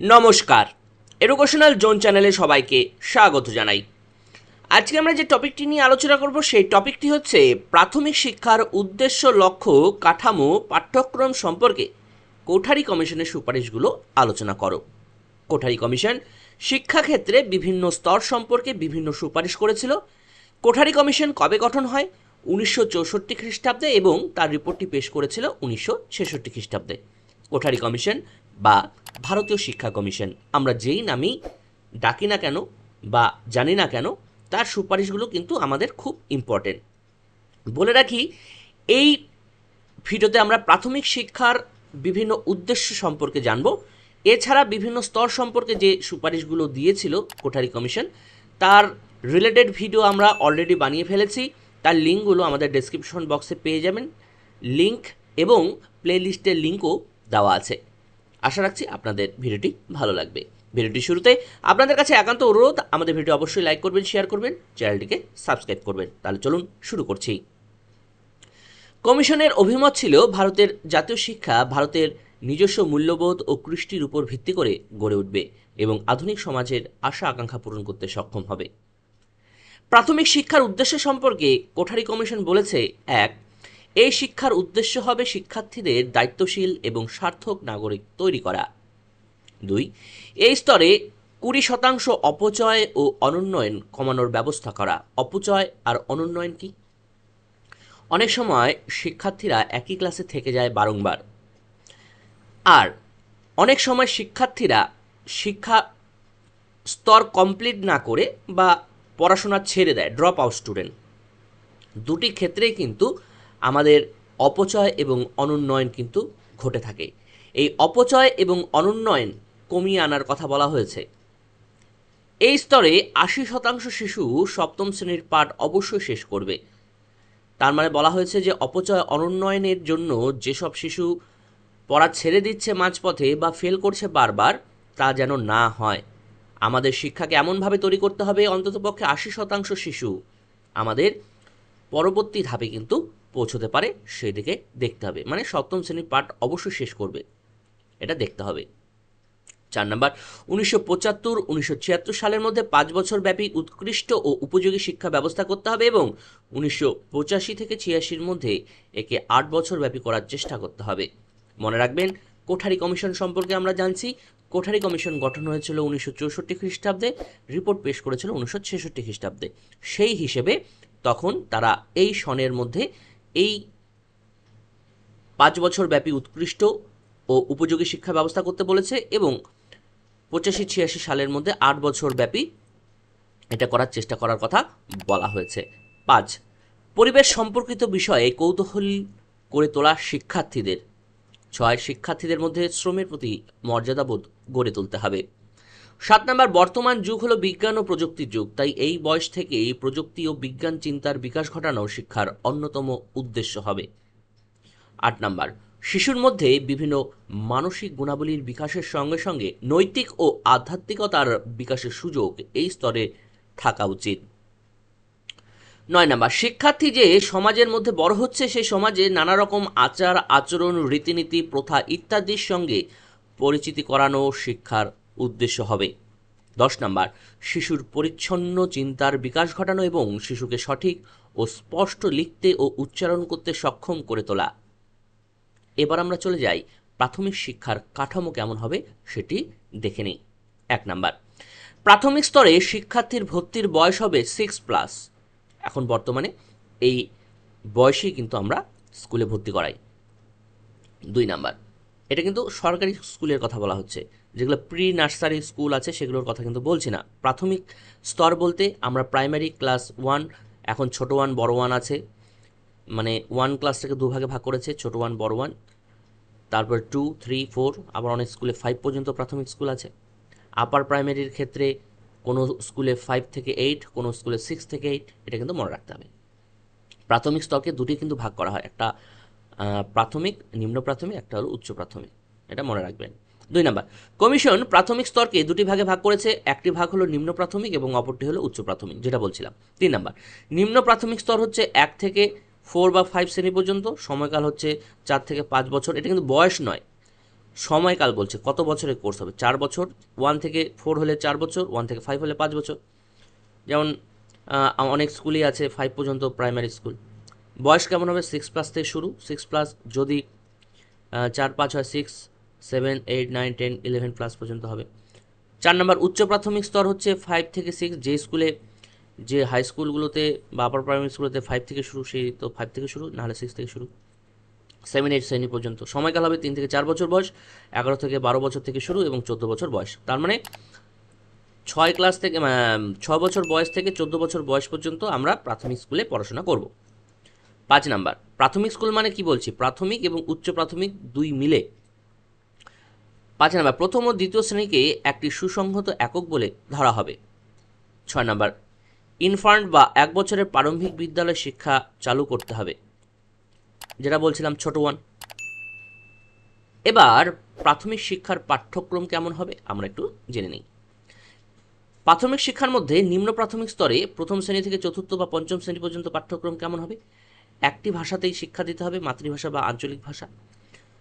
নমস্কার। Educational zone চ্যানেলে সবাইকে স্বাগত জানাই। আজকে আমরা যে টপিকটি নিয়ে আলোচনা করব, সেই টপিকটি হচ্ছে প্রাথমিক শিক্ষার উদ্দেশ্য, লক্ষ্য, কাঠামো, পাঠ্যক্রম সম্পর্কে কোঠারি কমিশনের সুপারিশগুলো আলোচনা করো। কোঠারি কমিশন শিক্ষাক্ষেত্রে বিভিন্ন স্তর সম্পর্কে বিভিন্ন সুপারিশ করেছিল। কোঠারি কমিশন কবে গঠন হয়? উনিশশো চৌষট্টি খ্রিস্টাব্দে এবং তার রিপোর্টটি পেশ করেছিল উনিশশো ছেষট্টি খ্রিস্টাব্দে। কোঠারি কমিশন বা ভারতীয় শিক্ষা কমিশন। আমরা যেই নামই ডাকি না কেন বা জানি না কেন, তার সুপারিশগুলো কিন্তু আমাদের খুব ইম্পর্টেন্ট বলে রাখি, এই ভিডিওতে আমরা প্রাথমিক শিক্ষার বিভিন্ন উদ্দেশ্য সম্পর্কে জানব। এছাড়া বিভিন্ন স্তর সম্পর্কে যে সুপারিশগুলো দিয়েছিল কোঠারি কমিশন, তার রিলেটেড ভিডিও আমরা অলরেডি বানিয়ে ফেলেছি। তার লিঙ্কগুলো আমাদের ডেসক্রিপশন বক্সে পেয়ে যাবেন। লিঙ্ক এবং প্লেলিস্টের লিঙ্কও দেওয়া আছে। আশা রাখছি আপনাদের ভিডিওটি ভালো লাগবে। ভিডিওটি শুরুতে আপনাদের কাছে একান্ত অনুরোধ, আমাদের ভিডিও অবশ্যই লাইক করবেন, শেয়ার করবেন, চ্যানেলটিকে সাবস্ক্রাইব করবেন। তাহলে চলুন শুরু করছি। কমিশনের অভিমত ছিল ভারতের জাতীয় শিক্ষা ভারতের নিজস্ব মূল্যবোধ ও কৃষ্টির উপর ভিত্তি করে গড়ে উঠবে এবং আধুনিক সমাজের আশা আকাঙ্ক্ষা পূরণ করতে সক্ষম হবে। প্রাথমিক শিক্ষার উদ্দেশ্য সম্পর্কে কোঠারি কমিশন বলেছে, এক এই শিক্ষার উদ্দেশ্য হবে শিক্ষার্থীদের দায়িত্বশীল এবং সার্থক নাগরিক তৈরি করা। দুই, এই স্তরে কুড়ি শতাংশ অপচয় ও অনুন্নয়ন কমানোর ব্যবস্থা করা। অপচয় আর অনুন্নয়ন কি? অনেক সময় শিক্ষার্থীরা একই ক্লাসে থেকে যায় বারংবার। আর অনেক সময় শিক্ষার্থীরা শিক্ষা স্তর কমপ্লিট না করে বা পড়াশোনা ছেড়ে দেয়, ড্রপ আউট স্টুডেন্ট। দুটি ক্ষেত্রেই কিন্তু আমাদের অপচয় এবং অনুন্নয়ন কিন্তু ঘটে থাকে। এই অপচয় এবং অনুন্নয়ন কমিয়ে আনার কথা বলা হয়েছে। এই স্তরে আশি শতাংশ শিশু সপ্তম শ্রেণির পাঠ অবশ্যই শেষ করবে। তার মানে বলা হয়েছে যে অপচয়, অনুন্নয়নের জন্য যেসব শিশু পড়া ছেড়ে দিচ্ছে মাঝপথে বা ফেল করছে বারবার, তা যেন না হয়। আমাদের শিক্ষাকে এমনভাবে তৈরি করতে হবে, অন্ততপক্ষে আশি শতাংশ শিশু আমাদের পরবর্তী ধাপে কিন্তু পৌঁছতে পারে সেই দিকে দেখতে হবে। মানে সপ্তম শ্রেণির পাঠ অবশ্যই শেষ করবে। এটা দেখতে হবে। চার নম্বর, উনিশশো পঁচাত্তর, উনিশশো ছিয়াত্তর সালের মধ্যে পাঁচ বছর ব্যাপী উৎকৃষ্ট ও উপযোগী শিক্ষা ব্যবস্থা করতে হবে এবং উনিশশো পঁচাশি থেকে ছিয়াশির মধ্যে একে আট বছর ব্যাপী করার চেষ্টা করতে হবে। মনে রাখবেন, কোঠারি কমিশন সম্পর্কে আমরা জানছি। কোঠারি কমিশন গঠন হয়েছিল উনিশশো চৌষট্টি খ্রিস্টাব্দে, রিপোর্ট পেশ করেছিল উনিশশো ছেষট্টি খ্রিস্টাব্দে। সেই হিসেবে তখন তারা এই সনের মধ্যে এই পাঁচ বছর ব্যাপী উৎকৃষ্ট ও উপযোগী শিক্ষা ব্যবস্থা করতে বলেছে এবং পঁচাশি ছিয়াশি সালের মধ্যে আট বছর ব্যাপী এটা করার চেষ্টা করার কথা বলা হয়েছে। পাঁচ, পরিবেশ সম্পর্কিত বিষয়ে কৌতূহল করে তোলা শিক্ষার্থীদের। ছয়, শিক্ষার্থীদের মধ্যে শ্রমের প্রতি মর্যাদাবোধ গড়ে তুলতে হবে। সাত নম্বর, বর্তমান যুগ হলো বিজ্ঞান ও প্রযুক্তির যুগ, তাই এই বয়স থেকেই প্রযুক্তি ও বিজ্ঞান চিন্তার বিকাশ ঘটানো শিক্ষার অন্যতম উদ্দেশ্য হবে। আট নাম্বার, শিশুর মধ্যে বিভিন্ন মানসিক গুণাবলীর বিকাশের সঙ্গে সঙ্গে নৈতিক ও আধ্যাত্মিকতার বিকাশের সুযোগ এই স্তরে থাকা উচিত। নয় নাম্বার, শিক্ষার্থী যে সমাজের মধ্যে বড় হচ্ছে সেই সমাজে নানা রকম আচার, আচরণ, রীতিনীতি, প্রথা ইত্যাদির সঙ্গে পরিচিতি করানো শিক্ষার উদ্দেশ্য হবে। দশ নম্বর, শিশুর পরিচ্ছন্ন চিন্তার বিকাশ ঘটানো এবং শিশুকে সঠিক ও স্পষ্ট লিখতে ও উচ্চারণ করতে সক্ষম করে তোলা। এবার আমরা চলে যাই, প্রাথমিক শিক্ষার কাঠামো কেমন হবে সেটি দেখে নিই। এক নাম্বার, প্রাথমিক স্তরে শিক্ষার্থীর ভর্তির বয়স হবে সিক্স প্লাস এখন বর্তমানে এই বয়সেই কিন্তু আমরা স্কুলে ভর্তি করাই। দুই নাম্বার, এটা কিন্তু সরকারি স্কুলের কথা বলা হচ্ছে। যেগুলো প্রি নার্সারি স্কুল আছে, সেগুলোর কথা কিন্তু বলছি না। প্রাথমিক স্তর বলতে আমরা প্রাইমারি ক্লাস ওয়ান এখন ছোটো ওয়ান বড় ওয়ান আছে। মানে ওয়ান ক্লাসটাকে দুভাগে ভাগ করেছে, ছোট ওয়ান বড় ওয়ান তারপর টু থ্রি ফোর আবার অনেক স্কুলে ফাইভ পর্যন্ত প্রাথমিক স্কুল আছে। আপার প্রাইমারির ক্ষেত্রে কোনো স্কুলে ফাইভ থেকে এইট কোনো স্কুলে সিক্স থেকে এইট এটা কিন্তু মনে রাখতে হবে। প্রাথমিক স্তরকে দুটি কিন্তু ভাগ করা হয়, একটা প্রাথমিক, নিম্ন প্রাথমিক, একটা হলো উচ্চ প্রাথমিক। এটা মনে রাখবেন। দুই নাম্বার, কমিশন প্রাথমিক স্তরকে দুটি ভাগে ভাগ করেছে। একটি ভাগ হলো নিম্ন প্রাথমিক এবং অপরটি হলো উচ্চ প্রাথমিক, যেটা বলছিলাম। তিন নাম্বার, নিম্ন প্রাথমিক স্তর হচ্ছে এক থেকে ফোর বা ফাইভ শ্রেণি পর্যন্ত, সময়কাল হচ্ছে চার থেকে পাঁচ বছর। এটা কিন্তু বয়স নয়। সময়কাল বলছে কত বছরের কোর্স হবে? চার বছর ওয়ান থেকে ফোর হলে চার বছর ওয়ান থেকে ফাইভ হলে পাঁচ বছর। যেমন অনেক স্কুলই আছে ফাইভ পর্যন্ত প্রাইমারি স্কুল বয়স কেমন হবে? সিক্স প্লাস থেকে শুরু। সিক্স প্লাস যদি চার পাঁচ হয় six seven, eight, nine, ten, eleven plus পর্যন্ত হবে। চার নম্বর, উচ্চ প্রাথমিক স্তর হচ্ছে ফাইভ থেকে সিক্স যে স্কুলে যে হাই স্কুলগুলোতে বা আপার প্রাইমারি স্কুলতে ফাইভ থেকে শুরু, সেই তো ফাইভ থেকে শুরু, নাহলে সিক্স থেকে শুরু। সেভেন এইট শ্রেণি পর্যন্ত। সময়কাল হবে তিন থেকে চার বছর বয়স, এগারো থেকে বারো বছর থেকে শুরু এবং চোদ্দ বছর বয়স। তার মানে ছয় ক্লাস থেকে ছ বছর বয়স থেকে চোদ্দ বছর বয়স পর্যন্ত আমরা প্রাথমিক স্কুলে পড়াশোনা করব। পাঁচ নাম্বার, প্রাথমিক স্কুল মানে কি বলছি? প্রাথমিক এবং উচ্চ প্রাথমিক দুই মিলে পাঁচ নাম্বার, প্রথম ও দ্বিতীয় শ্রেণীকে একটি সুসংহত একক বলে ধরা হবে। ছয় নাম্বার ইনফান্ট বা এক বছরের প্রারম্ভিক বিদ্যালয় শিক্ষা চালু করতে হবে। যেটা বলছিলাম ছোট ওয়ান এবার প্রাথমিক শিক্ষার পাঠ্যক্রম কেমন হবে আমরা একটু জেনে নিই। প্রাথমিক শিক্ষার মধ্যে নিম্ন প্রাথমিক স্তরে প্রথম শ্রেণি থেকে চতুর্থ বা পঞ্চম শ্রেণি পর্যন্ত পাঠ্যক্রম কেমন হবে? একটি ভাষাতেই শিক্ষা দিতে হবে, মাতৃভাষা বা আঞ্চলিক ভাষা।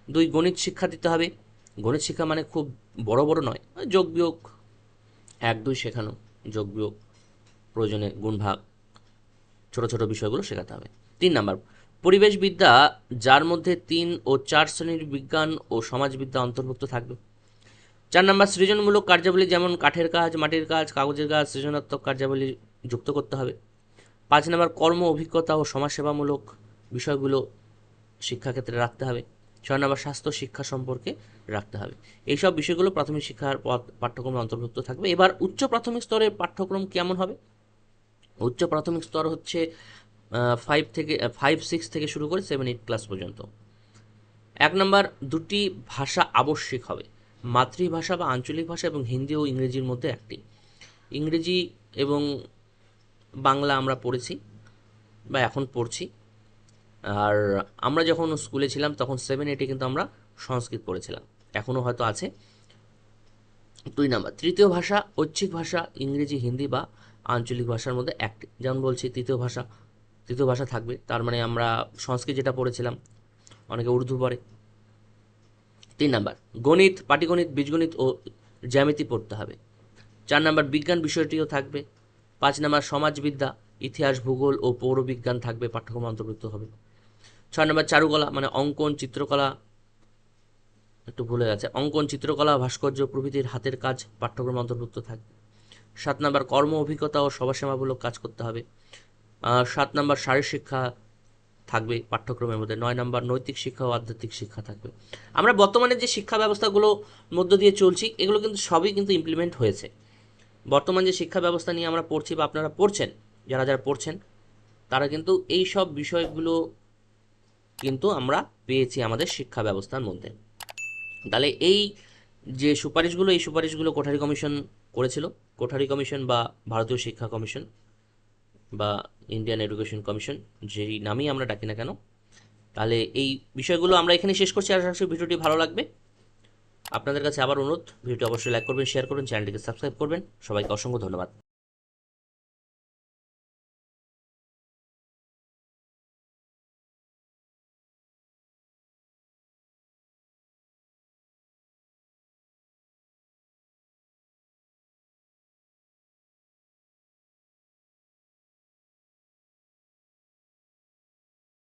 দুই গণিত শিক্ষা দিতে হবে গণিত শিক্ষা মানে খুব বড় বড় নয়, যোগ বিয়োগ এক দুই শেখানো, যোগ বিয়োগ প্রয়োজনে গুণ ভাগ ছোট ছোট বিষয়গুলো শেখাতে হবে। তিন নাম্বার, পরিবেশবিদ্যা যার মধ্যে তিন ও চার শ্রেণির বিজ্ঞান ও সমাজবিদ্যা অন্তর্ভুক্ত থাকবে। চার নাম্বার, সৃজনমূলক কার্যাবলী যেমন কাঠের কাজ, মাটির কাজ, কাগজের কাজ, সৃজনাত্মক কার্যাবলী যুক্ত করতে হবে। পাঁচ নাম্বার, কর্ম, অভিজ্ঞতা ও সমাজসেবামূলক বিষয়গুলো শিক্ষাক্ষেত্রে রাখতে হবে। ছয় নম্বর স্বাস্থ্য শিক্ষা সম্পর্কে রাখতে হবে। এইসব বিষয়গুলো প্রাথমিক শিক্ষার পাঠ্যক্রমে অন্তর্ভুক্ত থাকবে। এবার উচ্চ প্রাথমিক স্তরের পাঠ্যক্রম কেমন হবে? উচ্চ প্রাথমিক স্তর হচ্ছে ফাইভ থেকে ফাইভ সিক্স থেকে শুরু করে সেভেন এইট ক্লাস পর্যন্ত। এক নম্বর, দুটি ভাষা আবশ্যিক হবে। মাতৃভাষা বা আঞ্চলিক ভাষা এবং হিন্দি ও ইংরেজির মধ্যে একটি। ইংরেজি এবং বাংলা আমরা পড়েছি বা এখন পড়ছি। আর আমরা যখন স্কুলে ছিলাম, তখন সেভেন এইটে কিন্তু আমরা সংস্কৃত পড়েছিলাম। এখনও হয়তো আছে। দুই নাম্বার, তৃতীয় ভাষা ঐচ্ছিক ভাষা, ইংরেজি, হিন্দি বা আঞ্চলিক ভাষার মধ্যে একটি। যেমন বলছি, তৃতীয় ভাষা তৃতীয় ভাষা থাকবে। তার মানে আমরা সংস্কৃত যেটা পড়েছিলাম, অনেকে উর্দু পড়ে। তিন নাম্বার, গণিত, পাটিগণিত, বীজগণিত ও জ্যামিতি পড়তে হবে। চার নাম্বার, বিজ্ঞান বিষয়টিও থাকবে। পাঁচ নাম্বার, সমাজবিদ্যা, ইতিহাস, ভূগোল ও পৌরবিজ্ঞান থাকবে, পাঠ্যক্রম অন্তর্ভুক্ত হবে। ছয় নম্বর চারুকলা মানে অঙ্কন চিত্রকলা। একটু ভুলে গেছে। অঙ্কন চিত্রকলা, ভাস্কর্য প্রভৃতির হাতের কাজ, পাঠ্যক্রম অন্তর্ভুক্ত থাকবে। সাত নম্বর কর্ম অভিজ্ঞতা ও সমাজসেবামূলক কাজ করতে হবে। সাত নম্বর শারীর শিক্ষা থাকবে পাঠ্যক্রমের মধ্যে। নয় নম্বর নৈতিক শিক্ষা ও আধ্যাত্মিক শিক্ষা থাকবে। আমরা বর্তমানে যে শিক্ষা ব্যবস্থাগুলো মধ্য দিয়ে চলছি, এগুলো কিন্তু সবই কিন্তু ইমপ্লিমেন্ট হয়েছে। বর্তমান যে শিক্ষা ব্যবস্থা নিয়ে আমরা পড়ছি বা আপনারা পড়ছেন, যারা যারা পড়ছেন, তারা কিন্তু এই সব বিষয়গুলো কিন্তু আমরা পেয়েছি আমাদের শিক্ষা ব্যবস্থার মধ্যে। তাহলে এই যে সুপারিশগুলো, এই সুপারিশগুলো কোঠারি কমিশন করেছিল, কোঠারি কমিশন বা ভারতীয় শিক্ষা কমিশন বা ইন্ডিয়ান এডুকেশন কমিশন, যেই নামেই আমরা ডাকি না কেন, তাহলে এই বিষয়গুলো আমরা এখানে শেষ করছি। আশা করছি ভিডিওটি ভালো লাগবে। আপনাদের কাছে আবার অনুরোধ, ভিডিওটি অবশ্যই লাইক করবেন শেয়ার করবেন, চ্যানেলটিকে সাবস্ক্রাইব করবেন। সবাইকে অসংখ্য ধন্যবাদ।